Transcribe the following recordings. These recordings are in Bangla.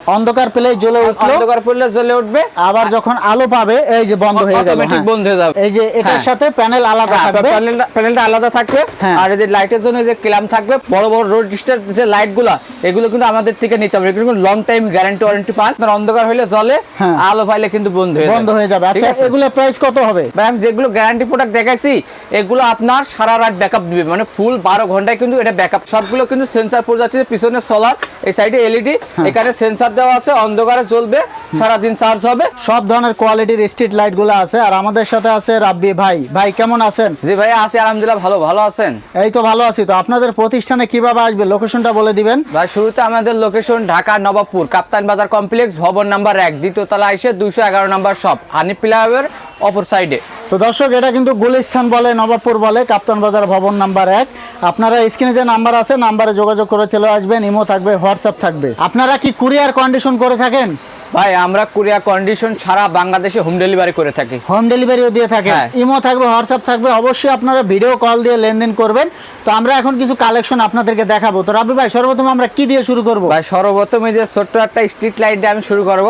অন্ধকার পেলে জ্বলে উঠল। অন্ধকার পড়লে জ্বলে উঠবে। আবার যখন আলো পাবে এই যে বন্ধ হয়ে অটোমেটিক হ্যাঁ। বন্ধ হয়ে যাবে। এই যে এটার হ্যাঁ। সাথে প্যানেল আলাদা থাকবে। প্যানেলটা প্যানেলটা আলাদা থাকবে। আর এই যে লাইটের জন্য যে ক্ল্যাম থাকবে বড় বড় রোড ডিস্টার যে লাইটগুলা এগুলো কিন্তু আমাদের থেকে নিতে হবে। এগুলো লং টাইম গ্যারান্টি ওয়ারেন্টি পান আপনার অন্ধকার হলে জ্বলে হ্যাঁ। আলো পাইলে কিন্তু বন্ধ হয়ে বন্ধ হয়ে যাবে। আচ্ছা এগুলো প্রাইস কত হবে? ভাই আমি যেগুলো গ্যারান্টি প্রোডাক্ট দেখাইছি এগুলো আপনার সারা রাত ব্যাকআপ দিবে। মানে ফুল বারো ঘন্টায় কিন্তু এটা ব্যাকআপ সবগুলো কিন্তু সেন্সার প্রজাতির পিছনে সোলার এই সাইডে এলইডি। এখানে সেন্সার দেওয়া আছে অন্ধকারে চলবে সারা দিন চার্জ হবে। সব ধরনের কোয়ালিটির স্ট্রিট লাইটগুলো আছে। আর আমাদের সাথে আছে রাব্বি ভাই। ভাই কেমন আছেন? জি ভাই আছি আলহামদুলিল্লাহ ভালো ভালো আছেন? এই তো ভালো আছি। তো আপনাদের প্রতিষ্ঠানে কীভাবে আসবে? লোকেশনটা বলে দিবেন। ভাই শুরুতে আমাদের লোকেশন ঢাকা নবাবপুর কাপ্তান বাজার কমপ্লেক্স ভবন নাম্বার এক দ্বিতীয় তলা এসে দুইশো এগারো নাম্বার সব হানি প্লাওয়ের অপর সাইডে তো দর্শক, এটা কিন্তু গুলিস্থান বলে, নবাবপুর বলে, কাপ্তান বাজার ভবন নাম্বার এক। আপনারা স্ক্রিনে যে নাম্বার আছে, নাম্বারে যোগাযোগ করে চলে আসবেন, ইমো থাকবে, হোয়াটসঅ্যাপ থাকবে। আপনারা কি কুরিয়ার কন্ডিশন করে থাকেন? ভাই আমরা কুরিয়া কন্ডিশন সারা বাংলাদেশে হোম ডেলিভারি করে থাকি। হোম ডেলিভারিও দিয়ে হ্যাঁ। ইমো থাকবে হোয়াটসঅ্যাপ থাকবে অবশ্যই আপনারা ভিডিও কল দিয়ে লেনদেন করবেন। তো আমরা এখন কিছু কালেকশন আপনাদেরকে দেখাবো। তো রাব্বি ভাই সর্বপ্রথম আমরা কি দিয়ে শুরু করব? ভাই সর্বপ্রথম এই যে ছোট্ট একটা স্ট্রিট লাইট দিয়ে আমি শুরু করব।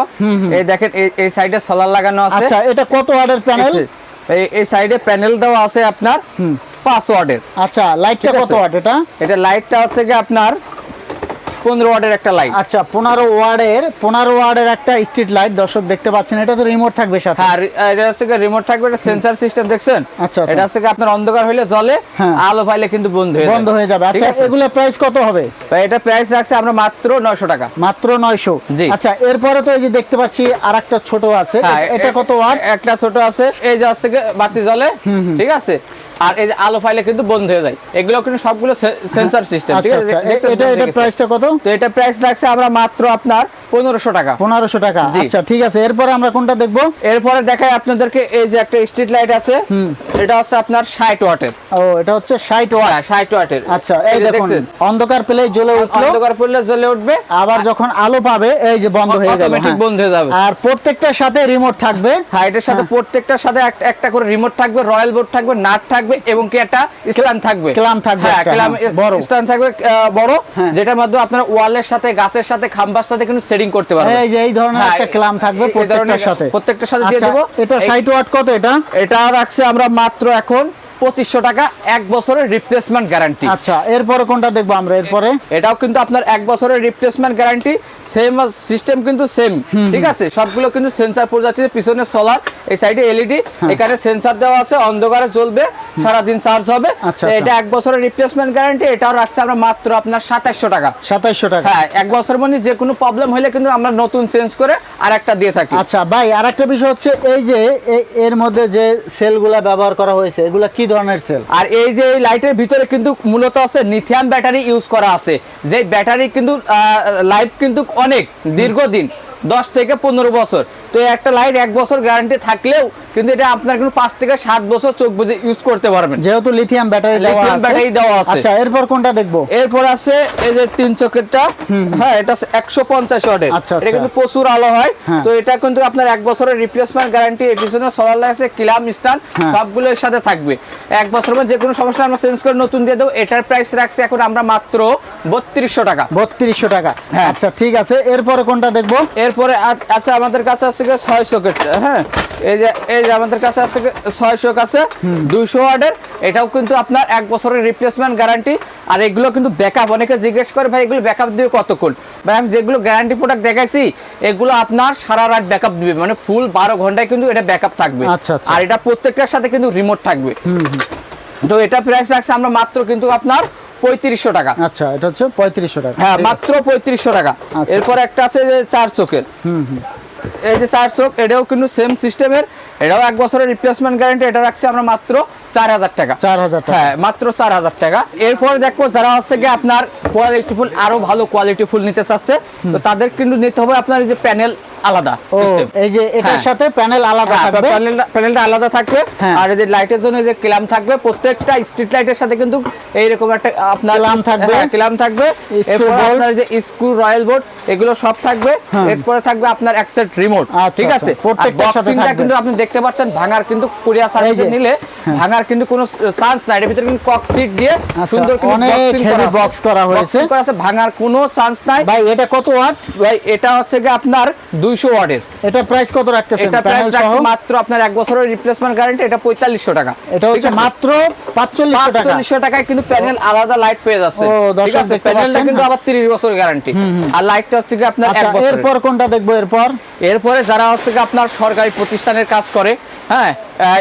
এই দেখেন এই- সাইডে সোলার লাগানো আছে। আচ্ছা এটা কত ওয়াটের প্যানেল এই এই সাইডে প্যানেল দেওয়া আছে আপনার পাঁচ ওয়াটের আচ্ছা লাইটটা কত ওয়াট এটা? এটা লাইটটা হচ্ছে কি আপনার পনেরো ওয়াটের একটা লাইট আচ্ছা পনেরো ওয়ার্ডের পনেরো ওয়ার্ডের একটা স্ট্রিট লাইট দর্শক দেখতে পাচ্ছেন এটা তো রিমোট থাকবে সাথে। হ্যাঁ এটা হচ্ছে রিমোট থাকবে এটা সেন্সার সিস্টেম দেখছেন? আচ্ছা, আচ্ছা। এটা হচ্ছে কি আপনার অন্ধকার হলে জ্বলে হ্যাঁ। আলো পাইলে কিন্তু বন্ধ হয়ে বন্ধ হয়ে যাবে। আচ্ছা এগুলো প্রাইস কত হবে? এটা প্রাইস রাখছে আমরা মাত্র নয়শো টাকা। মাত্র নয়শো। জি। আচ্ছা এরপরে তো এই যে দেখতে পাচ্ছি আর একটা ছোট আছে। হ্যাঁ, এটা কত ওয়াট একটা ছোট আছে এই যে কি বাতি জ্বলে ঠিক আছে? আর এই যে আলো পাইলে কিন্তু বন্ধ হয়ে যায়। এগুলো কিন্তু সবগুলো সেন্সার সিস্টেম ঠিক আচ্ছা আছে? আচ্ছা এটা এটা প্রাইসটা কত? তো এটা প্রাইস রাখছে আমরা মাত্র আপনার পনেরোশো টাকা। পনেরোশো টাকা। আচ্ছা ঠিক আছে এরপরে আমরা কোনটা দেখব? এরপরে দেখাই আপনাদেরকে এই যে একটা স্ট্রিট লাইট আছে এটা হচ্ছে আপনার ষাট ওয়াটের। ও এটা হচ্ছে ষাট ওয়াট। হ্যাঁ ষাট ওয়াটের। আচ্ছা এই দেখুন অন্ধকার পেলে জ্বলে উঠল। অন্ধকার পড়লে জ্বলে উঠবে। আবার যখন আলো পাবে এই যে বন্ধ হয়ে গেল অটোমেটিক হ্যাঁ। বন্ধ হয়ে যাবে। আর প্রত্যেকটার সাথে রিমোট থাকবে। হাইটের সাথে প্রত্যেকটার সাথে একটা একটা করে রিমোট থাকবে রয়্যাল বোর্ড থাকবে নাট থাকবে এবং কি একটা স্ট্যান্ড থাকবে। ক্লাম থাকবে হ্যাঁ ক্লাম হ্যাঁ, বড়। স্ট্যান্ড থাকবে বড় যেটা যেটার মাধ্যমে আপনারা ওয়ালের সাথে গাছের সাথে খাম্বার সাথে কিন্তু সেটিং করতে পারবেন। এই যে এই ধরনের হ্যাঁ, একটা ক্লাম থাকবে প্রত্যেকটার সাথে। প্রত্যেকটার সাথে দিয়ে দেব। এটা এই- ষাট ওয়াট কত এটা? এটা রাখছে আমরা মাত্র এখন পঁচিশশো টাকা এক বছরের রিপ্লেসমেন্ট গ্যারান্টি আচ্ছা এরপরে কোনটা দেখব আমরা? এরপরে? এটাও কিন্তু আপনার এক বছরের রিপ্লেসমেন্ট গ্যারান্টি সেম সিস্টেম কিন্তু সেম ঠিক আছে? সবগুলো কিন্তু সেন্সার প্রজাতির পিছনে সোলার এই সাইডে এলইডি হ্যাঁ। এখানে সেন্সার দেওয়া আছে অন্ধকারে জ্বলবে সারা দিন চার্জ হবে। আচ্ছা, এটা আচ্ছা। এক বছরের রিপ্লেসমেন্ট গ্যারান্টি এটাও রাখছে আমরা মাত্র আপনার সাতাশশো টাকা। সাতাইশশো টাকা। হ্যাঁ এক বছরের মধ্যে যে কোনো প্রবলেম হলে কিন্তু আমরা নতুন চেঞ্জ করে আর একটা দিয়ে থাকি। আচ্ছা ভাই আর একটা বিষয় হচ্ছে এই যে এর মধ্যে যে সেলগুলা ব্যবহার করা হয়েছে এগুলা কি ধরনের সেল আর এই যে এই লাইটের ভিতরে কিন্তু মূলত আছে নিথিয়াম ব্যাটারি ইউজ করা আছে। যে ব্যাটারি কিন্তু লাইফ কিন্তু অনেক, দীর্ঘদিন, দশ থেকে পনেরো বছর। তো একটা লাইট এক বছর গ্যারান্টি থাকলেও কিন্তু এটা আপনার কিন্তু পাঁচ থেকে সাত বছর চোখ বুঝে ইউজ করতে পারবেন। যেহেতু লিথিয়াম ব্যাটারি লিথিয়াম ব্যাটারি দেওয়া আছে। আচ্ছা এরপর কোনটা দেখব? এরপর আছে এই যে তিন চোখেরটা। হ্যাঁ এটা একশো পঞ্চাশ ওয়াটের। আচ্ছা, এটা আচ্ছা। কিন্তু প্রচুর আলো হয়। হ্যাঁ। তো এটা কিন্তু আপনার এক বছরের রিপ্লেসমেন্ট গ্যারান্টি এর পিছনে সোলার লাইসে কিলাম স্ট্যান্ড হ্যাঁ। সবগুলো সাথে থাকবে। এক বছর মধ্যে যে কোনো সমস্যা আমরা চেঞ্জ করে নতুন দিয়ে দেবো। এটার প্রাইস রাখছি এখন আমরা মাত্র বত্রিশশো টাকা। বত্রিশশো টাকা। হ্যাঁ। আচ্ছা ঠিক আছে। এরপরে কোনটা দেখব? এরপরে আ- আছে আমাদের কাছে আছে ছয় শোকের হ্যাঁ? এই যে এই যে আমাদের কাছে আছে গিয়ে ছয় শোক আছে দুইশো ওয়ার্ডের এটাও কিন্তু আপনার এক বছরের রিপ্লেসমেন্ট গ্যারান্টি আর এগুলো কিন্তু ব্যাকআপ অনেকে জিজ্ঞেস করে ভাই এগুলো ব্যাকআপ দিবে কতক্ষণ? ভাই আমি যেগুলো গ্যারান্টি প্রোডাক্ট দেখাইছি এগুলো আপনার সারা রাত ব্যাকআপ দিবে। মানে ফুল বারো ঘন্টায় কিন্তু এটা ব্যাকআপ থাকবে। আচ্ছা, আচ্ছা। আর এটা প্রত্যেকটার সাথে কিন্তু রিমোট থাকবে। তো এটা প্রাইস রাখছে আমরা মাত্র কিন্তু আপনার পঁয়ত্রিশশো টাকা। আচ্ছা এটা হচ্ছে পঁয়ত্রিশশো টাকা। হ্যাঁ মাত্র পঁয়ত্রিশশো টাকা। আচ্ছা। এরপর একটা আছে চার চোখের। এই যে চার চোখ এটাও কিন্তু সেম সিস্টেমের এটাও এক বছরের রিপ্লেসমেন্ট গ্যারান্টি এটা রাখছি আমরা মাত্র চার হাজার টাকা। চার হাজার হ্যাঁ মাত্র চার হাজার টাকা। এরপর দেখব যারা হচ্ছে গিয়ে আপনার কোয়ালিটি ফুল আরও ভালো কোয়ালিটি ফুল নিতে চাচ্ছে তো তাদের কিন্তু নিতে হবে আপনার এই যে প্যানেল আলাদা এই যে এটার হ্যাঁ। সাথে প্যানেল আলাদা থাকবে প্যানেলটা আলাদা থাকবে। আর এই যে লাইটের জন্য যে ক্লাম থাকবে প্রত্যেকটা স্ট্রিট লাইটের সাথে কিন্তু এইরকম একটা আপনার থাকবে। ক্লাম থাকবে এরপর আপনার যে স্ক্রু রয়্যাল বোর্ড এগুলো সব থাকবে হ্যাঁ। এরপরে থাকবে আপনার অ্যাকসেট রিমোট আচ্ছা, ঠিক আচ্ছা। আছে থাকবে। কিন্তু আপনি দেখতে পাচ্ছেন ভাঙার কিন্তু কুরিয়ার সার্ভিসে নিলে ভাঙার কিন্তু কোনো চান্স নাই। এর ভিতরে কিন্তু কক সিট দিয়ে সুন্দর কিন্তু অনেক বক্স করা হয়েছে। করা আছে ভাঙার কোনো চান্স নাই। ভাই এটা কত ওয়াট ভাই এটা হচ্ছে কি আপনার 200 ওয়াটের এটা প্রাইস কত রাখতেছেন? এটা প্রাইস রাখছে মাত্র আপনার এক বছরের রিপ্লেসমেন্ট গ্যারান্টি এটা পঁয়তাল্লিশশো টাকা। এটা হচ্ছে মাত্র 4500 টাকা। পাঁচচল্লিশশো টাকায় কিন্তু প্যানেল আলাদা লাইট পেয়ে যাচ্ছে। ঠিক আছে? প্যানেলটা কিন্তু। আবার তিরিশ বছর গ্যারান্টি আর লাইটটা হচ্ছে কি আপনার এক আচ্ছা বছর এরপর কোনটা দেখব এরপর? এরপরে যারা হচ্ছে কি আপনার সরকারি প্রতিষ্ঠানের কাজ করে হ্যাঁ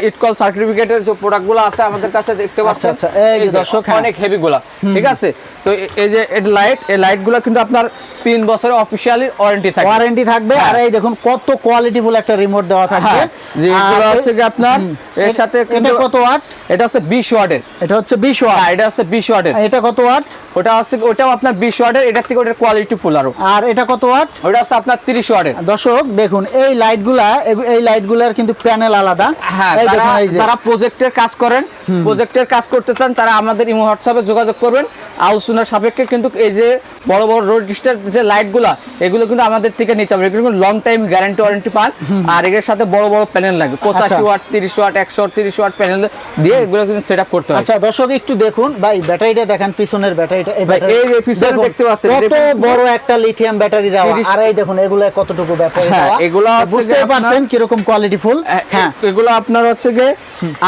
ইটকল সার্টিফিকেটের যে প্রোডাক্টগুলো আছে আমাদের কাছে দেখতে পাচ্ছেন। আচ্ছা, এই দর্শক, হ্যাঁ। অনেক হেভি গুলা। ঠিক আছে? তো এই যে লাইট এই লাইটগুলো কিন্তু আপনার তিন বছরের অফিসিয়ালি ওয়ারেন্টি থাকে ওয়ারেন্টি থাকবে। হ্যাঁ। আর এই দেখুন কত কোয়ালিটিফুল একটা রিমোট দেওয়া থাকবে। হ্যাঁ যে এগুলো হচ্ছে কি আপনার? এর সাথে এটা কত ওয়াট এটা হচ্ছে বিশ ওয়াটের। এটা হচ্ছে 20 ওয়াট হ্যাঁ এটা হচ্ছে বিশ ওয়াটের। এটা কত ওয়াট ওটা হচ্ছে ওটাও আপনার বিশ ওয়াটের এটার থেকে ওটার কোয়ালিটি ফুল আরও। আর এটা কত ওয়াট ওটা হচ্ছে আপনার তিরিশ ওয়াটের। দর্শক দেখুন এই লাইটগুলা এই লাইটগুলার কিন্তু প্যানেল আলাদা। হ্যাঁ এই দেখুন এই যে। যারা প্রজেক্টের কাজ করেন প্রজেক্টের কাজ করতে চান তারা আমাদের ইমো হোয়াটসঅ্যাপে যোগাযোগ করবেন। আলোচনার সাপেক্ষে কিন্তু এই যে বড় বড় রোড ডিস্টার যে লাইটগুলা এগুলো কিন্তু আমাদের থেকে নিতে হবে। এগুলো লং টাইম গ্যারান্টি ওয়ারেন্টি পান আর এর সাথে বড় বড় প্যানেল লাগে পঁচাশি আচ্ছা। ওয়াট তিরিশ ওয়াট একশো তিরিশ ওয়াট প্যানেল দিয়ে এগুলো কিন্তু সেট আপ করতে হয়। আচ্ছা দর্শক একটু দেখুন। ভাই ব্যাটারিটা দেখেন পিছনের ব্যাটারিটা এই ভাই, এই যে পিছনে দেখতে পাচ্ছেন, কত বড় একটা লিথিয়াম ব্যাটারি দেওয়া। আর এই দেখুন এগুলো কতটুকু ব্যাটারি হ্যাঁ, দেওয়া। এগুলো বুঝতে যে পারছেন কীরকম কোয়ালিটি ফুল হ্যাঁ এগুলো আপনার হচ্ছে গিয়ে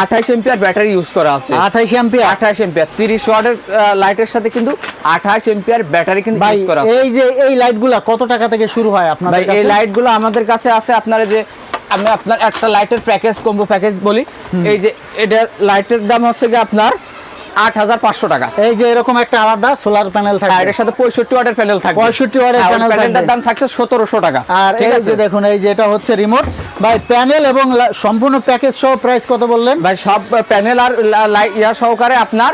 আঠাইশ এম্পিয়ার ব্যাটারি ইউজ করা আছে। 28 অ্যাম্পিয়ার আঠাশ এম্পিয়ার তিরিশ ওয়াটের লাইটের সাথে কিন্তু আঠাশ এম্পিয়ার ব্যাটারি কিন্তু ইউজ করা আছে। এই যে এই লাইটগুলা কত টাকা থেকে শুরু হয় আপনাদের এই কাছে? লাইটগুলো আমাদের কাছে আছে আপনার যে আমি আপনার একটা লাইটের প্যাকেজ কম্বো প্যাকেজ বলি। এই যে এটা লাইটের দাম হচ্ছে কি আপনার আট হাজার পাঁচশো টাকা। এই যে এরকম একটা আলাদা সোলার প্যানেল থাকবে। এটার সাথে পঁয়ষট্টি ওয়াটের প্যানেল থাকবে। 65 ওয়াটের হ্যাঁ, প্যানেলটার দাম থাকছে সতেরোশো টাকা। আর ঠিক আছে? দেখুন এই যে এটা হচ্ছে রিমোট ভাই প্যানেল এবং সম্পূর্ণ প্যাকেজ সহ প্রাইস কত বললেন? ভাই সব প্যানেল আর ইয়ার সহকারে আপনার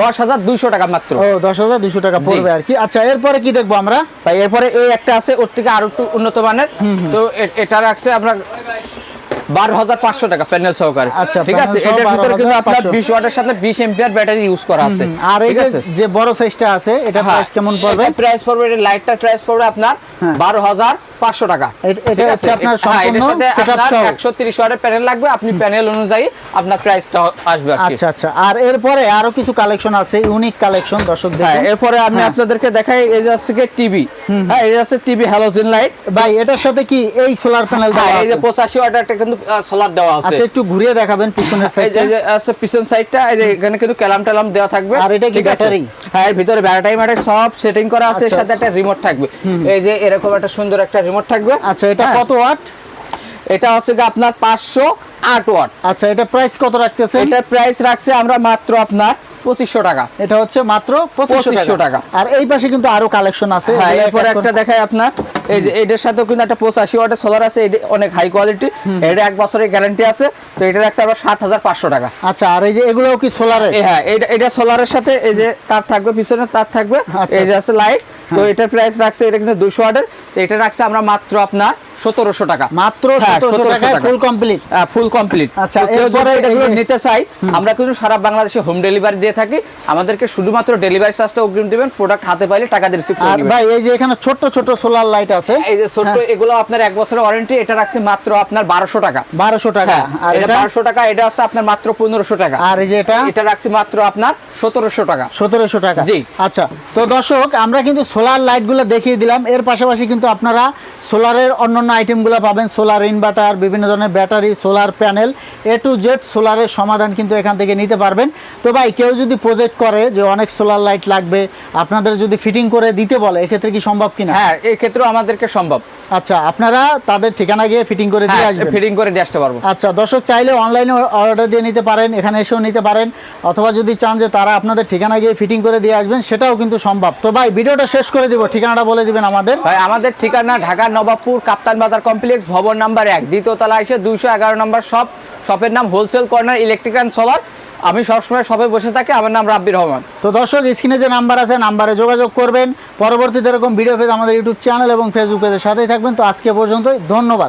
দশ হাজার দুইশো টাকা মাত্র। ও দশ হাজার দুশো টাকা পড়বে আর কি। আচ্ছা এরপরে কি দেখব আমরা? ভাই এরপরে এই একটা আছে ওর থেকে আরও একটু উন্নত মানের। তো এটা রাখছে আপনার বারো হাজার পাঁচশো টাকা প্যানেল সহকারে। আচ্ছা, ঠিক আছে? এটার ভিতরে কিন্তু আপনার বিশ ওয়াটের সাথে বিশ এম্পিয়ার ব্যাটারি ইউজ করা আছে। আর এই যে বড় সাইজটা আছে এটা প্রাইস কেমন পড়বে? প্রাইস পড়বে এটা লাইটটার প্রাইস পড়বে আপনার। বারো হাজার পাঁচশো টাকা। এটা হচ্ছে আপনার সম্পূর্ণ সাথে সহ। একশো তিরিশ ওয়াটের প্যানেল লাগবে। আপনি প্যানেল অনুযায়ী আপনার প্রাইসটা আসবে আচ্ছা আচ্ছা। আর এরপরে আরও কিছু কালেকশন আছে ইউনিক কালেকশন দর্শক হ্যাঁ দেখুন এরপরে আমি হ্যাঁ। আপনাদেরকে দেখাই এই যে হচ্ছে টিভি হ্যাঁ এই হচ্ছে টিভি হ্যালোজেন লাইট ভাই এটার সাথে কি এই সোলার প্যানেল দেওয়া হ্যাঁ, এই যে আছে? পঁচাশি ওয়াটেরটা কিন্তু সোলার দেওয়া আছে। আচ্ছা একটু ঘুরিয়ে দেখাবেন পিছনের সাইডটা এই যে আছে পিছন সাইডটা এই যে এখানে কিন্তু ক্যালাম ট্যালাম দেওয়া থাকবে। আর এটা কি ব্যাটারি? হ্যাঁ এর ভিতরে ব্যাটারি ম্যাটারি সব সেটিং করা আছে এর আচ্ছা, সাথে একটা রিমোট থাকবে। এই যে এরকম একটা সুন্দর একটা রিমোট থাকবে। আচ্ছা এটা হ্যাঁ, কত ওয়াট? এটা হচ্ছে আপনার পাঁচশো আট ওয়াট। আচ্ছা এটা প্রাইস কত রাখতেছেন? এটার প্রাইস রাখছে আমরা মাত্র আপনার পঁচিশশো টাকা। এটা হচ্ছে মাত্র পঁচিশশো 2500 টাকা। আর এই পাশে কিন্তু আরও কালেকশন আছে। হ্যাঁ এরপরে একটা দেখাই আপনার। এই যে এটার সাথেও কিন্তু একটা পঁচাশি ওয়াটের সোলার আছে এটা অনেক হাই কোয়ালিটি এটা এক বছরের গ্যারান্টি আছে তো এটা রাখছে আবার সাত হাজার পাঁচশো টাকা। আচ্ছা আর এই যে এগুলোও কি সোলারে হ্যাঁ এটা এটা সোলারের সাথে এই যে তার থাকবে পিছনে তার থাকবে। আচ্ছা। এই যে আছে লাইট তো এটার প্রাইস রাখছে এটা কিন্তু দুশো অর্ডার এটা রাখছে আমরা মাত্র আপনার সতেরোশো টাকা। মাত্র হ্যাঁ, 1700 1700 টাকায় টাকা। ফুল কমপ্লিট ফুল কমপ্লিট আচ্ছা, নিতে চাই আমরা কিন্তু সারা বাংলাদেশে হোম ডেলিভারি দিয়ে থাকি। আমাদেরকে শুধুমাত্র ডেলিভারি চার্জটা অগ্রিম দিবেন প্রোডাক্ট হাতে পাইলে টাকা দিয়ে রিসিভ করে ভাই এই যে এখানে ছোট ছোট সোলার লাইট আছে। এই যে ছোট্ট এগুলো আপনার এক বছরের ওয়ারেন্টি এটা রাখছি মাত্র আপনার বারোশো টাকা। বারোশো টাকা। হ্যাঁ আর এটা এটা বারোশো টাকা এটা আছে আপনার মাত্র পনেরোশো টাকা। আর এই যে এটা? এটা রাখছি মাত্র আপনার সতেরোশো টাকা। সতেরোশো টাকা। জি। আচ্ছা তো দর্শক আমরা কিন্তু সোলার লাইটগুলো দেখিয়ে দিলাম। এর পাশাপাশি কিন্তু আপনারা সোলারের অন্যান্য আইটেমগুলো পাবেন। সোলার ইনভার্টার বিভিন্ন ধরনের battery solar panel A to Z সোলারের সমাধান কিন্তু এখান থেকে নিতে পারবেন। তো ভাই কেউ যদি প্রজেক্ট করে যে অনেক সোলার লাইট লাগবে আপনাদের যদি ফিটিং করে দিতে বলে এক্ষেত্রে কি সম্ভব কিনা? হ্যাঁ এই ক্ষেত্রেও আমাদেরকে সম্ভব। আচ্ছা আপনারা তাদের ঠিকানা গিয়ে ফিটিং করে দিয়ে হ্যাঁ আসবেন। ফিটিং করে দিয়ে আসতে পারব। আচ্ছা দর্শক চাইলে অনলাইনে অর্ডার দিয়ে নিতে পারেন এখানে এসেও নিতে পারেন অথবা যদি চান যে তারা আপনাদের ঠিকানা গিয়ে ফিটিং করে দিয়ে আসবেন সেটাও কিন্তু সম্ভব। তো ভাই ভিডিওটা শেষ করে দিব ঠিকানাটা বলে দিবেন আমাদের। ভাই আমাদের ঠিকানা ঢাকা নবাবপুর কাপ্তান বাজার কমপ্লেক্স ভবন নাম্বার এক। দ্বিতীয় তলা এসে দুইশো এগারো নম্বর শপ। শপের নাম wholesale corner electric and solar. আমি সবসময় শপে বসে থাকি। আমার নাম রাব্বির রহমান। তো দর্শক, স্ক্রিনে যে নাম্বার আছে, নাম্বারে যোগাযোগ করবেন। পরবর্তীতে এরকম ভিডিও পেজ আমাদের ইউটিউব চ্যানেল এবং ফেসবুক পেজের সাথেই থাকবেন। তো আজকে পর্যন্তই, ধন্যবাদ।